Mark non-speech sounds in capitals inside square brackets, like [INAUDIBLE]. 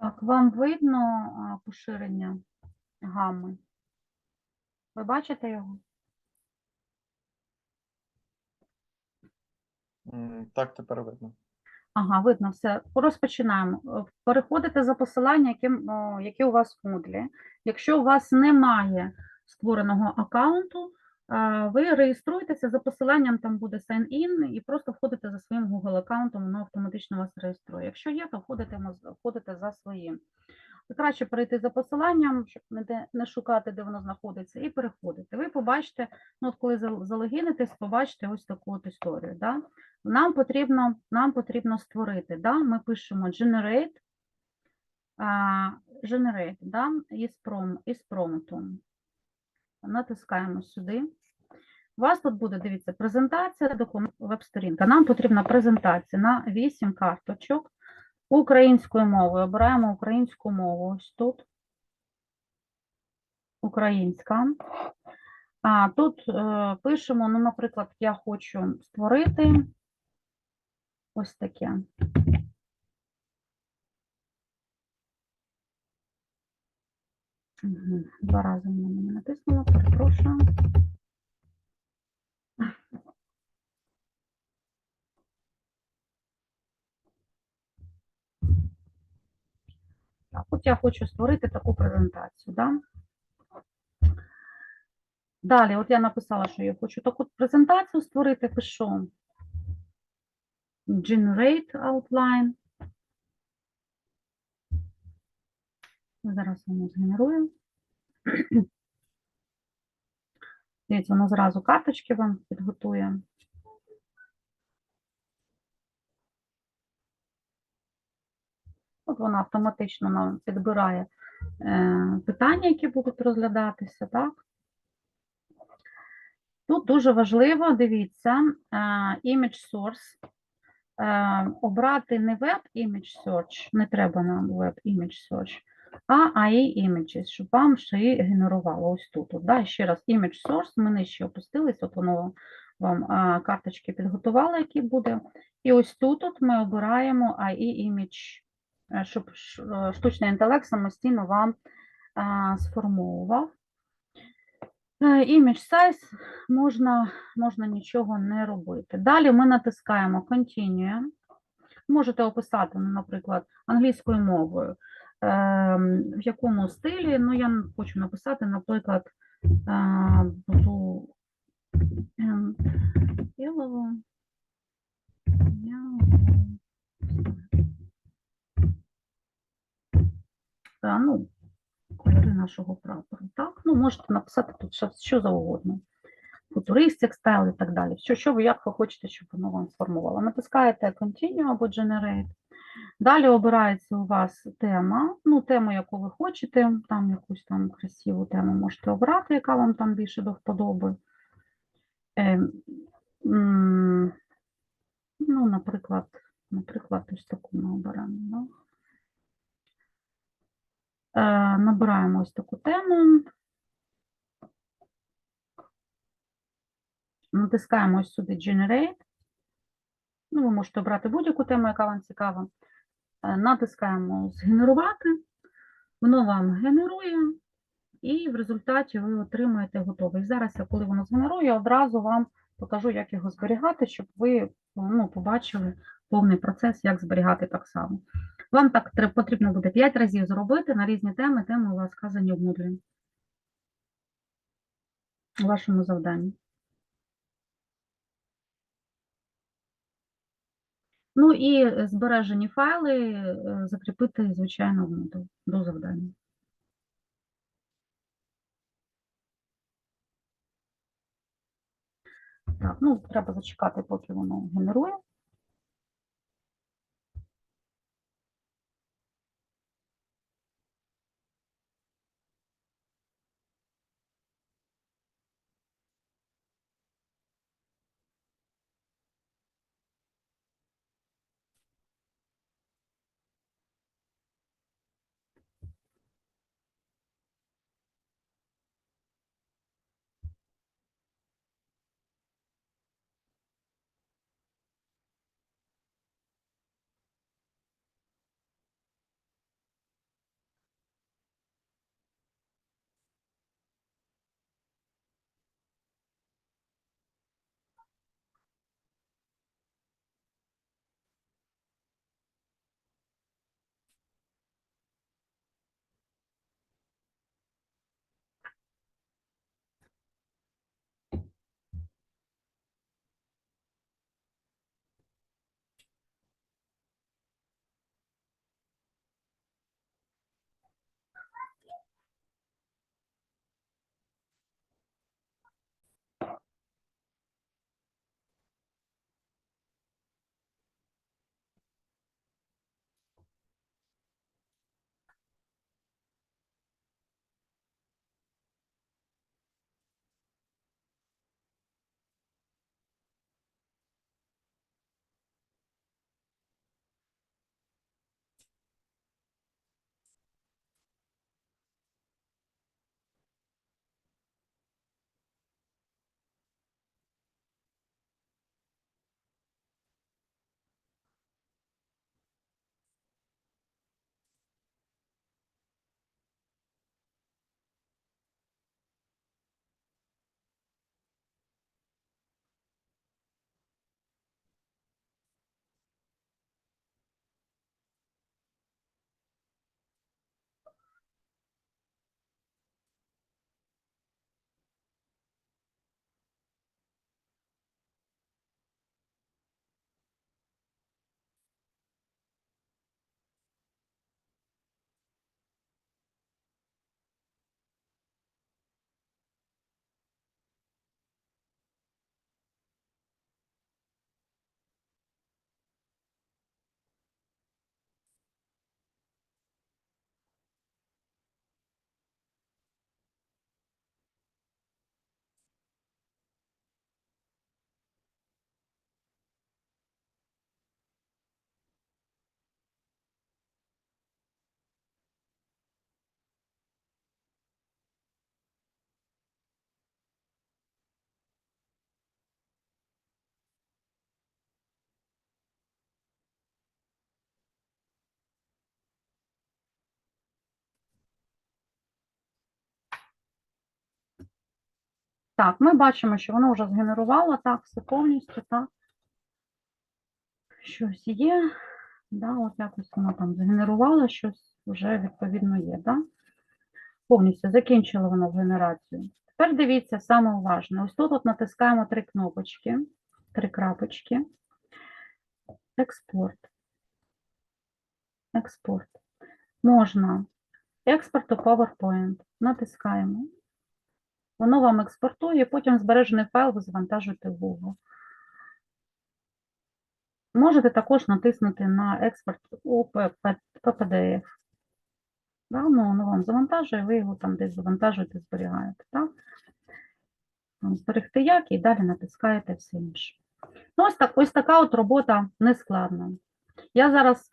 Так, вам видно поширення гамми? Ви бачите його? Так, тепер видно. Ага, видно все. Розпочинаємо. Переходите за посилання, яким, о, яке у вас в Moodle. Якщо у вас немає створеного аккаунту, ви реєструєтеся за посиланням, там буде sign in, і просто входите за своїм Google аккаунтом, воно автоматично вас реєструє. Якщо є, то входите, входите за своїм. Краще перейти за посиланням, щоб не, не шукати, де воно знаходиться, і переходити. Ви побачите, ну от коли зал- залогінитесь, побачите ось таку от історію. Да? Нам потрібно, нам потрібно створити. Да? Ми пишемо generate, а, generate да? із, пром, із промптом. Натискаємо сюди. У вас тут буде, дивіться, презентація, документ, веб-сторінка. Нам потрібна презентація на 8 карточок українською мовою. Обираємо українську мову ось тут. Українська. А тут е, пишемо, ну, наприклад, я хочу створити ось таке. Два рази мене натиснула, перепрошую. Так, от я хочу створити таку презентацію. Да? Далі, от я написала, що я хочу таку презентацію створити, пишу Generate Outline. Зараз воно згенерує. [CLEARS THROAT] Дивіться, воно зразу карточки вам підготує. От вона автоматично нам підбирає е, питання, які будуть розглядатися, так? Тут дуже важливо, дивіться, е, image source. Е, обрати не web image search, не треба нам web image search, а AI images, щоб вам ще і генерувало ось тут. От, да? Ще раз image source, ми нижче опустились, от воно вам а, карточки підготувало, які буде. І ось тут от ми обираємо AI image, е, щоб е, штучний інтелект самостійно вам а, сформовував. Е, Image size можна, можна нічого не робити. Далі ми натискаємо Continue. Можете описати, ну, наприклад, англійською мовою, в якому стилі. Ну, я хочу написати, наприклад, е, буду ем, білого, Е, ну, кольори нашого прапору. Так? Ну, можете написати тут що, що завгодно. Futuristic style і так далі. Що, що ви, як ви хочете, щоб воно вам сформувало. Натискаєте Continue або Generate. Далі обирається у вас тема, ну, тему, яку ви хочете, там якусь там красиву тему можете обрати, яка вам там більше до вподоби. Е, ну, наприклад, наприклад, ось таку ми оберемо. Да? Е, набираємо ось таку тему. Натискаємо ось сюди Generate. Ну, ви можете обрати будь-яку тему, яка вам цікава. Е, Натискаємо Згенерувати. Воно вам генерує, і в результаті ви отримаєте готовий. Зараз, коли воно згенерує, одразу вам покажу, як його зберігати, щоб ви ну, побачили повний процес, як зберігати так само. Вам так потрібно буде 5 разів зробити на різні теми. Теми у вас сказані в Moodle. У вашому завданні. Ну і збережені файли е, закріпити, звичайно, в до завдання. Так, ну треба зачекати, поки воно генерує. Так, ми бачимо, що воно вже згенерувало, так, все повністю, так. Щось є, да, от якось воно там згенерувало, щось вже відповідно є, да? Повністю закінчило воно генерацію. Тепер дивіться саме уважно. Ось тут от натискаємо три кнопочки, три крапочки. Експорт. Експорт. Можна експорт у PowerPoint. Натискаємо. Воно вам експортує, потім збережений файл ви завантажуєте в Google. Можете також натиснути на експорт у PPDF. Да, ну, воно вам завантажує, ви його там десь завантажуєте, зберігаєте. Так? Зберегти як і далі натискаєте все інше. Ну, ось, так, ось така от робота нескладна. Я зараз